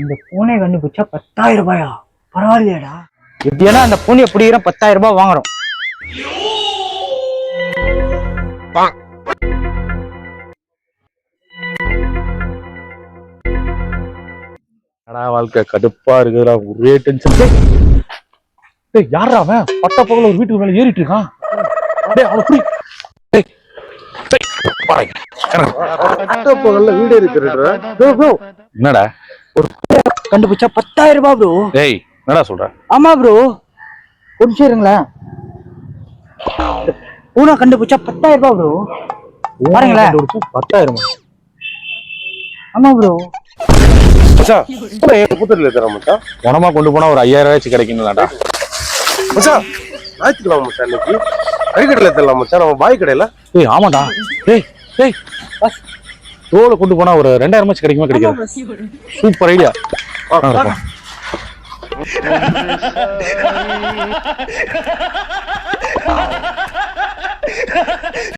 இந்த பூனை கண்டுபிடிச்சா பத்தாயிரம் ரூபாயா? பரவாயில்லையாடா. எப்படியானா அந்த பூனையை பிடிக்கிற பத்தாயிரம் ரூபாய் வாங்குறோம். வாழ்க்கை? கடுப்பா இருக்குதுடா. ஒரே டென்ஷன் டேய் யாரா அவன்? பட்ட பகல ஒரு வீட்டுக்கு மேல ஏறிட்டு இருக்கான். டேய் அவன புடி. டேய் பட்ட பகல்ல வீடு இருக்கிற ப்ரோ கண்டுபிடிச்சா பத்தாயிரம் ரூபாய் ப்ரோ டேய் என்னடா சொல்ற? ஆமா ப்ரோ ஒரு நிமிஷம் இருங்களேன் இந்த பூனை கண்டுபிடிச்சா பத்தாயிரம் ரூபாய் ப்ரோ பாருங்களேன். பத்தாயிரம் ஆமா ப்ரோ மச்சான் புத்தூர்ல இருக்கிற மச்சான்? பணமா கொண்டு போனா ஒரு ஐயாயிரம் ரூபாய் கிடைக்கணும்லாடா மச்சான் ஞாயிற்றுக்கிழமை மச்சான் இன்னைக்கு. கறிக்கடையில தரலாம் மச்சான் நம்ம பாய் கடையில டேய் ஆமாடா டேய் ரோல கொண்டு போனா ஒரு ரெண்டாயிரம் மச்சு கிடைக்குமா கிடைக்கும் சூப்பர் ஐடியா இருக்கும்.